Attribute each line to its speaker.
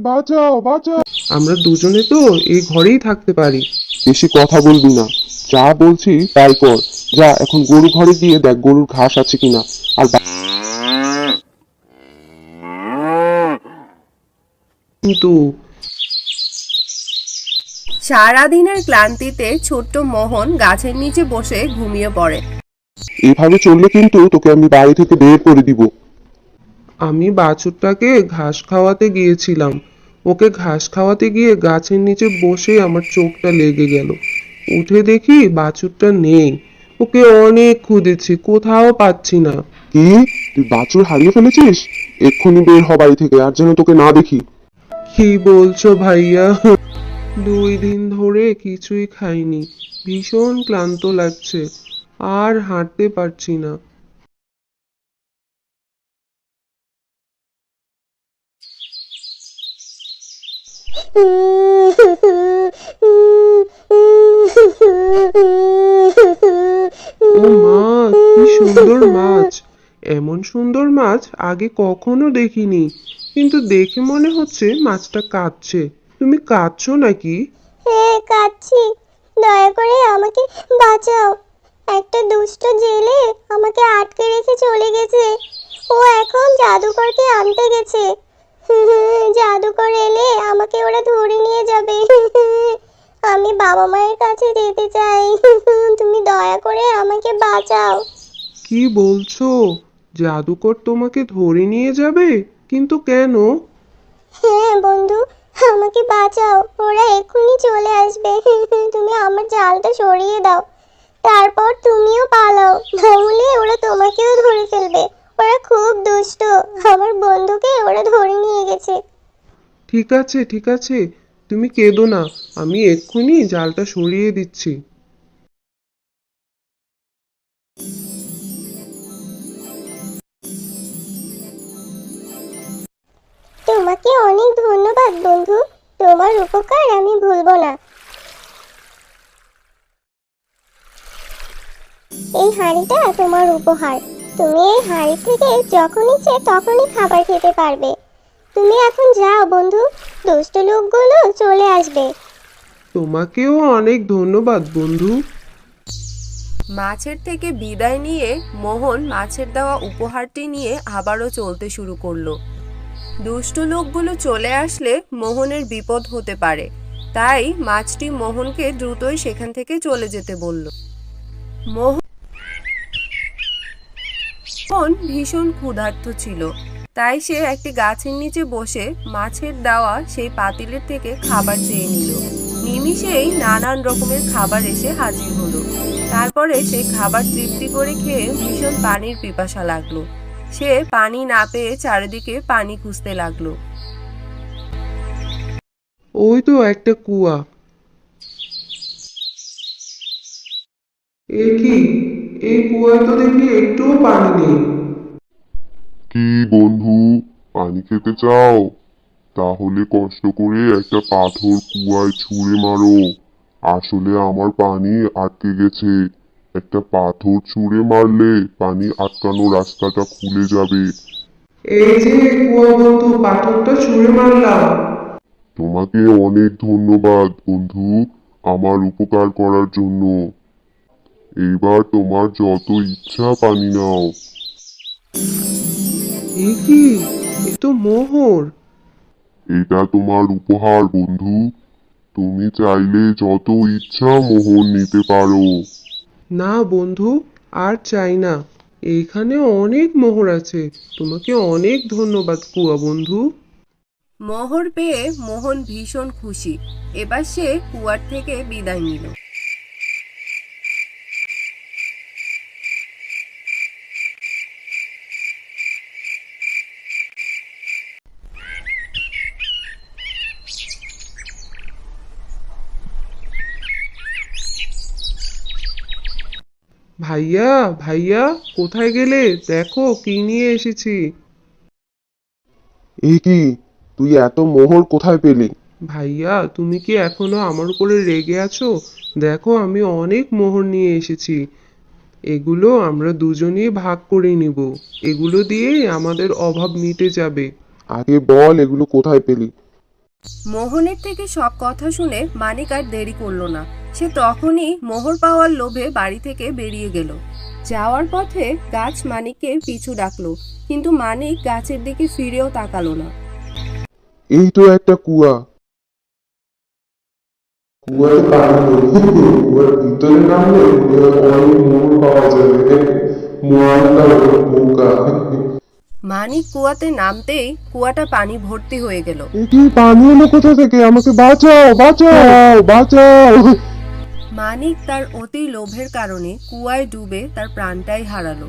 Speaker 1: বাঁচাও বাঁচাও।
Speaker 2: আমরা দুজনে তো এই ঘরেই থাকতে পারি।
Speaker 1: বেশি কথা বলবি না। যা বলছি তাই কর। যা এখন গরু ঘরে গিয়ে দেখ গরুর ঘাস আছে কিনা। আর বা-
Speaker 2: কিন্তু
Speaker 3: সারাদিনের ক্লান্তিতে ছোট্ট মোহন গাছের নিচে বসে ঘুমিয়ে পড়ে।
Speaker 1: এভাবে চললে কিন্তু তোকে আমি বাড়ি থেকে বের করে দিব।
Speaker 2: আমি বাছুরটাকে ঘাস খাওয়াতে গিয়েছিলাম। ওকে ঘাস খাওয়াতে গিয়ে গাছের নিচে বসে আমার চোখটা লেগে গেল। উঠে দেখি বাছুরটা নেই। ওকে অনেক খুঁজেছি কোথাও পাচ্ছি না।
Speaker 1: কি? তুই বাছুর হারিয়ে ফেলেছিস? এক্ষুনি বের হ বাড়ি থেকে আর যেন তোকে না দেখি।
Speaker 2: কি বলছো ভাইয়া? দুই দিন ধরে কিছুই খাইনি। ভীষণ ক্লান্ত লাগছে আর হাঁটতে পারছি না। ও মা, কি সুন্দর মাছ। এমন সুন্দর মাছ আগে কখনো দেখিনি। কিন্তু দেখে মনে হচ্ছে মাছটা কাঁদছে। তুমি কাঁদছো নাকি?
Speaker 4: হ্যাঁ কাচ্ছি দয়া করে আমাকে বাঁচাও। একটা দুষ্ট জেলে আমাকে আটকে রেখে চলে গেছে। ও এখন জাদুকরকে আনতে গেছে। জাদুকর এলে আমাকে ওরা ধরে নিয়ে যাবে। আমি বাবা মায়ের কাছে যেতে চাই। তুমি দয়া করে আমাকে বাঁচাও।
Speaker 2: কি বলছো? জাদুকর তোমাকে ধরে নিয়ে যাবে? কিন্তু কেন?
Speaker 4: হ্যাঁ বন্ধু আমাকে বাঁচাও। ওরা এক্ষুনি চলে আসবে। তুমি আমার জালটা সরিয়ে দাও। তারপর তুমিও পালাও। নাহলে ওরা তোমাকেও ধরে ফেলবে। ওরা খুব দুষ্ট আমার বন্ধুকে ওরা ধরে নিয়ে গেছে
Speaker 2: ঠিক আছে ঠিক আছে। তুমি কেঁদো না, আমি এক্ষুনি জালটা সরিয়ে দিচ্ছি।
Speaker 4: তোমাকে অনেক ধন্যবাদ, বন্ধু। তোমার উপকার আমি ভুলবো না। এই হাঁড়িটা তোমার উপহার। তুমি এই হাঁড়ি থেকে যখন ইচ্ছে তখনই খাবার খেতে পারবে। তুমি এখন যাও বন্ধু। দুষ্ট লোকগুলো চলে আসবে।
Speaker 2: তোমাকেও অনেক ধন্যবাদ বন্ধু।
Speaker 3: মাছের থেকে বিদায় নিয়ে মোহন মাছের দেওয়া উপহারটি নিয়ে আবারও চলতে শুরু করল। দুষ্ট লোকগুলো চলে আসলে মোহনের বিপদ হতে পারে। তাই মাছটি মোহনকে দ্রুতই সেখান থেকে চলে যেতে বলল। মোহন ভীষণ ক্ষুধার্ত ছিল। তাই সে একটি গাছের নিচে বসে মাছের দেওয়া সেই পাতিলের থেকে খাবার চেয়ে নিল। নিমিষেই নানান রকমের খাবার এসে হাজির হলো। তারপরে সে খাবার তৃপ্তি করে খেয়ে ভীষণ পানির পিপাসা লাগল। সে পানি না পেয়ে চারিদিকে পানি খুঁজতে লাগল।
Speaker 2: ওই তো একটা কুয়া। এ কি? এই কুয়ায় তো দেখি একটুও পানি নেই।
Speaker 5: কি বন্ধু? পানি খেতে চাও? তাহলে কষ্ট করে একটা পাথর কুয়ায় ছুঁড়ে মারো। আসলে আমার পানি আটকে গেছে। একটা পাথর ছুঁড়ে মারলে পানি আটকানো রাস্তাটা খুলে যাবে।
Speaker 2: এই যে কুয়া বন্ধু পাথরটা ছুঁড়ে মারলাম।
Speaker 5: তোমাকে অনেক ধন্যবাদ বন্ধু আমার উপকার করার জন্য। এইবার তোমার যত ইচ্ছা পানি নাও।
Speaker 2: এ কি? এ তো মোহর।
Speaker 5: এটা তোমার উপহার বন্ধু। তুমি চাইলে যত ইচ্ছা মোহর নিতে পারো।
Speaker 2: না বন্ধু আর চাই না। এইখানে অনেক মোহর আছে। তোমাকে অনেক ধন্যবাদ কুয়া বন্ধু।
Speaker 3: মোহর পেয়ে মোহন ভীষণ খুশি। এবার সে কুয়ার থেকে বিদায় নিল।
Speaker 2: ভাইয়া ভাইয়া কোথায় গেলে? দেখো কি নিয়ে এসেছি।
Speaker 1: এই কি? তুই এত মোহর কোথায় পেলি?
Speaker 2: ভাইয়া তুমি কি এখনও আমার উপরে রেগে আছো? দেখো আমি অনেক মোহর নিয়ে এসেছি। এগুলো আমরা দুজনেই ভাগ করে নিব। এগুলো দিয়েই আমাদের অভাব মিটে যাবে।
Speaker 1: আগে বল এগুলো কোথায় পেলি?
Speaker 3: মোহনের থেকে সব কথা শুনে মানিক আর দেরি করল না। সে তখনই মোহর পাওয়ার লোভে বাড়ি থেকে বেরিয়ে গেল। যাওয়ার পথে গাছ মানিককে পিছু ডাকলো, কিন্তু মানিক গাছের দিকে ফিরেও তাকালো না।
Speaker 1: এই তো একটা কুয়া। পানি কুয়ার অনেক মোড় পাওয়া যাবে।
Speaker 3: মানিক কুয়াতে নামতেই কুয়াটা পানি ভর্তি হয়ে গেল।
Speaker 1: কি পানি এলো কোথা থেকে? আমাকে বাঁচাও বাঁচাও বাঁচাও।
Speaker 3: মানিক তার অতি লোভের কারণে কুয়ায় ডুবে তার প্রাণটাই হারালো।